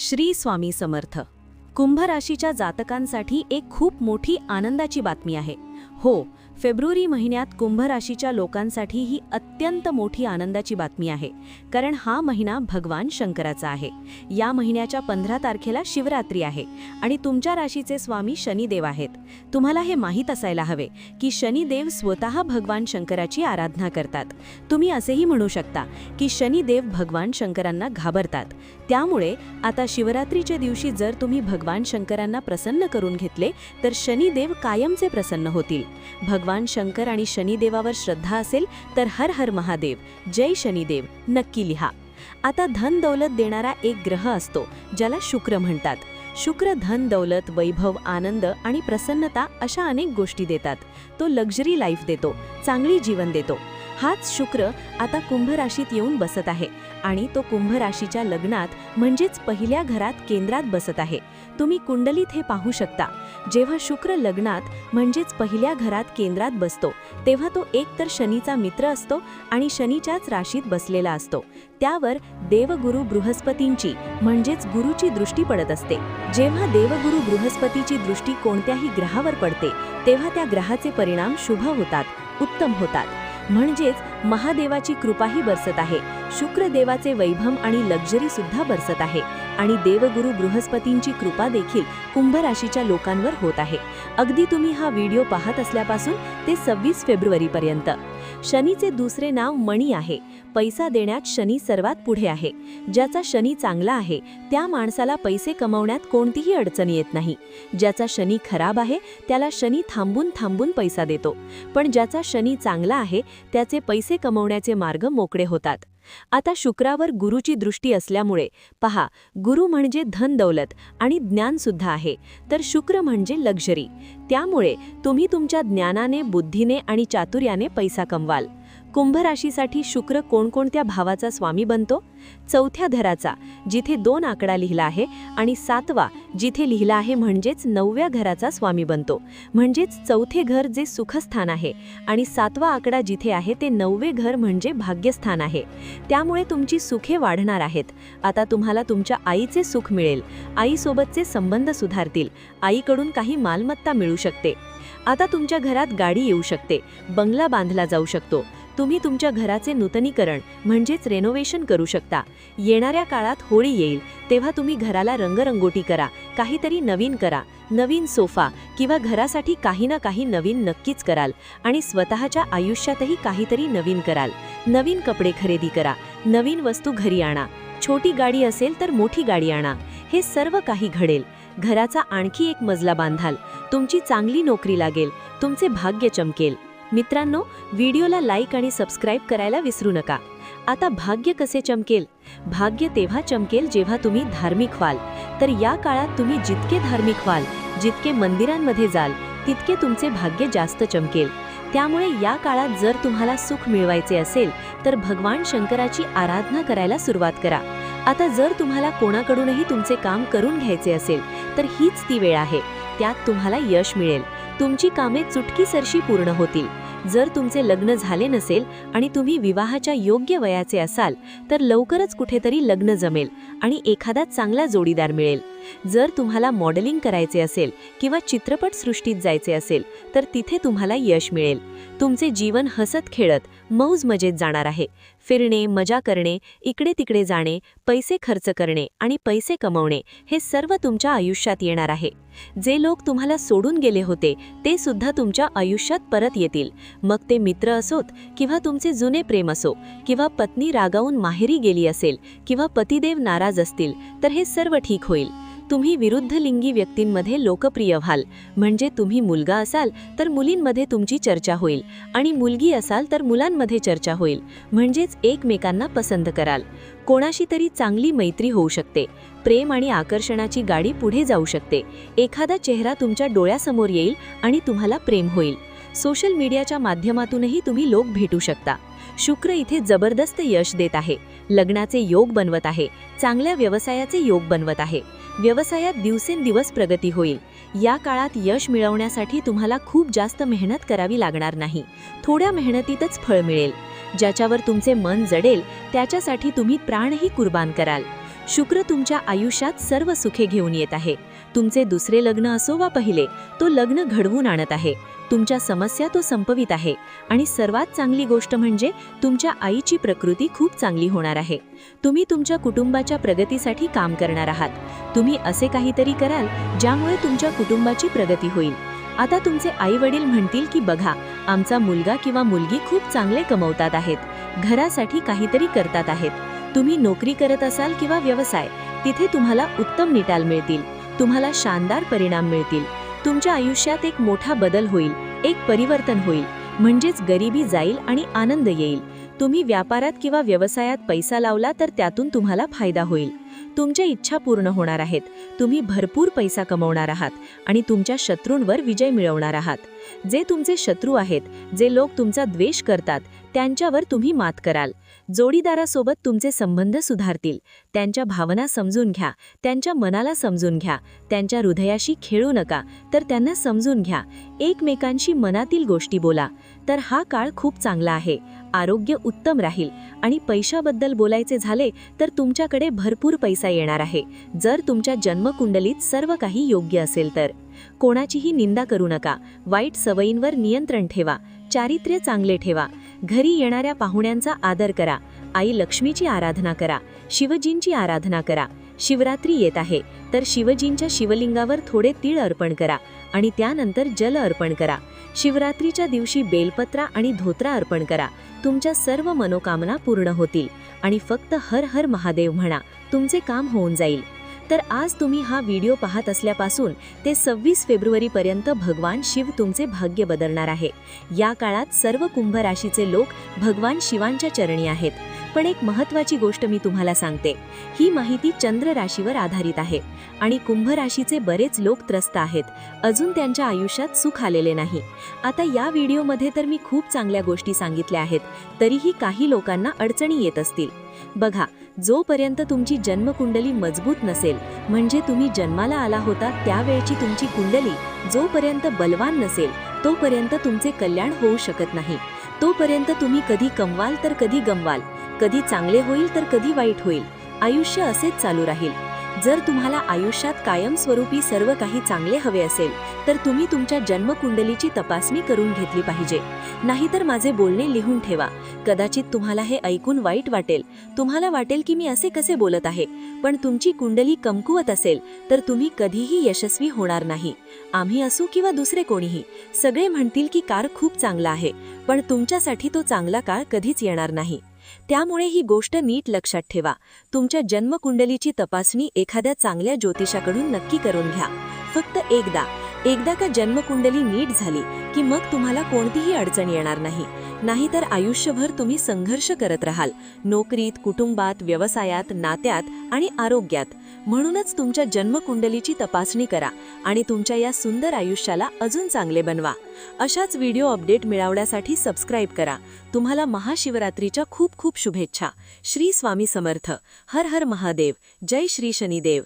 श्री स्वामी समर्थ. कुंभ राशीच्या जातकांसाठी एक खूप मोठी आनंदाची बातमी आहे. हो फेब्रुवारी महिन्यात कुंभ राशीच्या लोकांसाठी ही अत्यंत मोठी आनंदाची बातमी आहे. कारण हा महिना भगवान शंकराचा आहे. या महिन्याच्या पंधरा तारखेला शिवरात्री आहे आणि तुमच्या राशीचे स्वामी शनिदेव आहेत. तुम्हाला हे माहीत असायला हवे की शनिदेव स्वतः भगवान शंकराची आराधना करतात. तुम्ही असेही म्हणू शकता की शनिदेव भगवान शंकरांना घाबरतात. त्यामुळे आता शिवरात्रीच्या दिवशी जर तुम्ही भगवान शंकरांना प्रसन्न करून घेतले तर शनिदेव कायमचे प्रसन्न होतील. भगवान भगवान शंकर आणि शनिदेवावर श्रद्धा असेल तर हर हर महादेव. जय शनिदेव. नक्की लिहा. आता धन दौलत देणारा एक ग्रह असतो ज्याला शुक्र म्हणतात. शुक्र धन दौलत वैभव आनंद आणि प्रसन्नता अशा अनेक गोष्टी देतात. तो लक्झरी लाईफ देतो चांगली जीवन देतो. हाच शुक्र आता कुंभ राशीत येऊन बसत आहे आणि तो कुंभ राशीच्या लग्नात म्हणजेच पहिल्या घरात केंद्रात बसत आहे. तुम्ही कुंडलीत हे पाहू शकता. जेव्हा शुक्र लग्नात म्हणजेच पहिल्या घरात केंद्रात बसतो तेव्हा तो एक तर शनीचा मित्र असतो आणि शनीच्याच राशीत बसलेला असतो. त्यावर देवगुरु बृहस्पतींची म्हणजेच गुरुची दृष्टी पडत असते. जेव्हा देवगुरु बृहस्पतीची दृष्टी कोणत्याही ग्रहावर पडते तेव्हा त्या ग्रहाचे परिणाम शुभ होतात उत्तम होतात. म्हणजेच महादेवाची कृपाही बरसत आहे. शुक्रदेवाचे वैभव आणि लक्झरी सुद्धा बरसत आहे. आणि देवगुरु बृहस्पतींची कृपा देखील कुंभ राशीच्या लोकांवर होत आहे. अगदी तुम्ही हा व्हिडिओ पाहत असल्यापासून ते सव्वीस फेब्रुवारीपर्यंत. शनीचे दुसरे नाव मणी आहे. पैसा देण्यात शनी सर्वात पुढे आहे. ज्याचा शनी चांगला आहे त्या माणसाला पैसे कमवण्यात कोणतीही अडचण येत नाही. ज्याचा शनी खराब आहे त्याला शनी थांबून थांबून पैसा देतो. पण ज्याचा शनी चांगला आहे त्याचे पैसे कमवण्याचे मार्ग मोकळे होतात. आता शुक्रावर गुरुची दृष्टी असल्यामुळे पहा गुरु म्हणजे धन दौलत आणि ज्ञान सुद्धा आहे तर शुक्र म्हणजे लक्झरी. त्यामुळे तुम्ही तुमच्या ज्ञानाने बुद्धीने आणि चातुर्याने पैसा कमवाल. कुंभ राशीसाठी शुक्र कोणकोणत्या भावाचा स्वामी बनतो? चौथ्या घराचा जिथे दोन आकडा लिहिला आहे आणि सातवा जिथे लिहिला आहे म्हणजेच नवव्या घराचा स्वामी बनतो. म्हणजेच चौथे घर जे सुखस्थान आहे आणि सातवा आकडा जिथे आहे ते नववे घर म्हणजे भाग्यस्थान आहे. त्यामुळे तुमची सुखे वाढणार आहेत. आता तुम्हाला तुमच्या आईचे सुख मिळेल. आईसोबतचे संबंध सुधारतील. आईकडून काही मालमत्ता मिळू शकते. आता तुमच्या घरात गाडी येऊ शकते. बंगला बांधला जाऊ शकतो. तुम्ही तुमच्या घराचे नूतनीकरण म्हणजेच रेनोव्हेशन करू शकता. येणाऱ्या काळात होळी येईल तेव्हा तुम्ही घराला रंगरंगोटी करा काहीतरी नवीन करा नवीन सोफा किंवा घरासाठी काही ना काही नवीन नक्कीच कराल आणि स्वतःच्या आयुष्यातही काहीतरी नवीन कराल. नवीन कपडे खरेदी करा नवीन वस्तू घरी आणा छोटी गाडी असेल तर मोठी गाडी आणा हे सर्व काही घडेल. घराचा आणखी एक मजला बांधाल तुमची चांगली नोकरी लागेल तुमचे भाग्य चमकेल. मित्रांनो व्हिडिओला लाईक आणि सबस्क्राईब करायला विसरू नका. आता भाग्य कसे चमकेल? भाग्य तेव्हा चमकेल जेव्हा तुम्ही धार्मिक व्हाल. तर या काळात तुम्ही जितके धार्मिक व्हाल जितके मंदिरांमध्ये जाल तितके तुमचे भाग्य जास्त चमकेल. त्यामुळे या काळात जर तुम्हाला सुख मिळवायचे असेल तर भगवान शंकराची आराधना करायला सुरुवात करा. आता जर तुम्हाला कोणाकडूनही तुमचे काम करून घ्यायचे असेल तर हीच ती वेळ आहे. त्यात तुम्हाला यश मिळेल. तुमची कामे चुटकीसरशी पूर्ण होतील. जर तुमचे लग्न झाले नसेल आणि तुम्ही विवाहाच्या योग्य वयाचे असाल तर लवकरच कुठेतरी लग्न जमेल आणि एखादा चांगला जोडीदार मिळेल. जर तुम्हाला मॉडेलिंग करायचे असेल किंवा चित्रपट सृष्टीत जायचे असेल तर तिथे तुम्हाला यश मिळेल. तुमचे जीवन हसत खेळत मौज मजेत जाणार आहे. फिरणे मजा करणे इकडे तिकडे जाणे पैसे खर्च करणे आणि पैसे कमवणे हे सर्व तुमच्या आयुष्यात येणार आहे. जे लोक तुम्हाला सोडून गेले होते ते सुद्धा तुमच्या आयुष्यात परत येतील. मग ते मित्र असोत किंवा तुमचे जुने प्रेम असो किंवा पत्नी रागावून माहेरी गेली असेल किंवा पतिदेव नाराज असतील तर हे सर्व ठीक होईल. तुम्ही विरुद्ध लिंगी व्यक्तींमध्ये लोकप्रिय व्हाल. म्हणजे तुम्ही मुलगा असाल तर मुलींमध्ये तुमची चर्चा होईल. आणि मुलगी असाल तर मुलांमध्ये चर्चा होईल. म्हणजेच एकमेकांना पसंत कराल. कोणाशी तरी चांगली मैत्री होऊ शकते. प्रेम आणि आकर्षणाची गाडी पुढे जाऊ शकते. एखादा चेहरा तुमच्या डोळ्यासमोर येईल आणि तुम्हाला प्रेम होईल. सोशल मीडियाच्या माध्यमातूनही तुम्ही लोक भेटू शकता. शुक्र इथे जबरदस्त यश देत आहे. लग्नाचे योग बनवत आहे. चांगल्या व्यवसायाचे योग बनवत आहे. व्यवसायात दिवसेंदिवस प्रगती होईल. या काळात यश मिळवण्यासाठी तुम्हाला खूप जास्त मेहनत करावी लागणार नाही. थोड्या मेहनतीतच फळ मिळेल. ज्याच्यावर तुमचे मन जडेल त्याच्यासाठी तुम्ही प्राणही कुर्बान कराल. शुक्र तुमच्या आयुष्यात सर्व सुखे घेऊन येत आहे. तुमचे दुसरे लग्न असो वा पहिले तो लग्न घडवून आणत आहे. तुमच्या समस्या तो संपवित आहे. आणि सर्वात चांगली गोष्ट म्हणजे तुमच्या आईची प्रकृती खूप चांगली होणार आहे. तुम्ही तुमच्या कुटुंबाच्या प्रगतीसाठी काम करणार आहात. तुम्ही असे काहीतरी कराल ज्यामुळे तुमच्या कुटुंबाची प्रगती होईल. आता तुमचे आई वडील म्हणतील की बघा आमचा मुलगा किंवा मुलगी खूप चांगले कमवतात आहेत. घरासाठी काहीतरी करतात आहेत. तुम्ही नोकरी करत असाल किंवा व्यवसाय तिथे तुम्हाला उत्तम निटाल मिळतील. तुम्हाला शानदार परिणाम मिळतील. तुमच्या आयुष्यात एक मोठा बदल होईल एक परिवर्तन होईल. म्हणजेच गरिबी जाईल आणि आनंद येईल. तुम्ही व्यापारात किंवा व्यवसायात पैसा लावला तर त्यातून तुम्हाला फायदा होईल. तुमच्या इच्छा पूर्ण होणार आहेत. तुम्ही भरपूर पैसा कमवणार आहात आणि तुमच्या शत्रूंवर विजय मिळवणार आहात. जे तुमचे शत्रू आहेत जे लोक तुमचा द्वेष करतात त्यांच्यावर तुम्ही मात कराल. जोडीदारासोबत तुमचे संबंध सुधारतील. त्यांच्या भावना समजून घ्या. त्यांच्या मनाला समजून घ्या. त्यांच्या हृदयाशी खेळू नका. तर त्यांना समजून घ्या. एकमेकांशी मनातील गोष्टी बोला. तर हा काळ खूप चांगला आहे. आरोग्य उत्तम राहील. आणि पैशाबद्दल बोलायचे झाले तर तुमच्याकडे भरपूर पैसा येणार आहे. जर तुमच्या जन्मकुंडलीत सर्व काही योग्य असेल तर. कोणाचीही निंदा करू नका. वाईट सवयींवर नियंत्रण ठेवा. चारित्र्य चांगले ठेवा. घरी येणाऱ्या पाहुण्यांचा आदर करा. आई लक्ष्मीची आराधना करा. शिवजींची आराधना करा. शिवरात्री येत आहे. तर शिवजींच्या शिवलिंगावर थोडे तीळ अर्पण करा आणि त्यानंतर जल अर्पण करा. शिवरात्रीच्या दिवशी बेलपत्रा आणि धोत्रा अर्पण करा. तुमच्या सर्व मनोकामना पूर्ण होतील आणि फक्त हर हर महादेव म्हणा तुमचे काम होऊन जाईल. तर आज तुम्ही हा व्हिडिओ पाहत असल्यापासून ते सव्वीस फेब्रुवारीपर्यंत भगवान शिव तुमचे भाग्य बदलणार आहे. या काळात सर्व कुंभ राशीचे लोक भगवान शिवांच्या चरणी आहेत. पण एक महत्त्वाची गोष्ट मी तुम्हाला सांगते. ही माहिती चंद्र राशीवर आधारित आहे आणि कुंभ राशीचे बरेच लोक त्रस्त आहेत. अजून त्यांच्या आयुष्यात सुख आलेले नाही. आता या व्हिडिओमध्ये तर मी खूप चांगल्या गोष्टी सांगितल्या आहेत तरीही काही लोकांना अडचणी येत असतील. बघा जोपर्यंत तुमची जन्मकुंडली मजबूत नसेल म्हणजे तुम्ही जन्माला आला होता त्यावेळची तुमची कुंडली जोपर्यंत बलवान नसेल तोपर्यंत तुमचे कल्याण होऊ शकत नाही. तोपर्यंत तुम्ही कधी कमवाल तर कधी गमवाल. कधी चांगले होईल तर कधी वाईट होईल. आयुष्य असेच चालू राहील. जर तुम्हाला आयुष्यात कायमस्वरूपी सर्व काही चांगले हवे असेल तर तुम्ही तुमच्या जन्मकुंडलीची तपासणी करून घेतली पाहिजे. नाहीतर माझे बोलणे लिहून ठेवा. कदाचित तुम्हाला हे ऐकून वाईट वाटेल. तुम्हाला वाटेल की मी असे कसे बोलत आहे. पण तुमची कुंडली कमकुवत असेल तर तुम्ही कधीही यशस्वी होणार नाही. आम्ही असू किंवा दुसरे कोणीही सगळे म्हणतील की कार खूप चांगला आहे पण तुमच्यासाठी तो चांगला काळ कधीच येणार नाही. त्यामुळे ही गोष्ट नीट लक्षात ठेवा. तुमच्या जन्मकुंडलीची तपासणी एखाद्या चांगल्या ज्योतिषाकडून नक्की करून घ्या. फक्त एकदा. एकदा का जन्मकुंडली नीट झाली की मग तुम्हाला कोणतीही अडचण येणार नाही. नाहीतर आयुष्यभर तुम्ही संघर्ष करत राहाल. नोकरीत कुटुंबात व्यवसायात नात्यात आणि आरोग्यात. म्हणूनच तुमच्या जन्मकुंडलीची तपासणी करा आणि तुमच्या या सुंदर आयुष्याला अजून चांगले बनवा. अशाच व्हिडिओ अपडेट मिळवण्यासाठी सबस्क्राईब करा. तुम्हाला महाशिवरात्रीच्या खूप खूप शुभेच्छा. श्री स्वामी समर्थ. हर हर महादेव. जय श्री शनिदेव.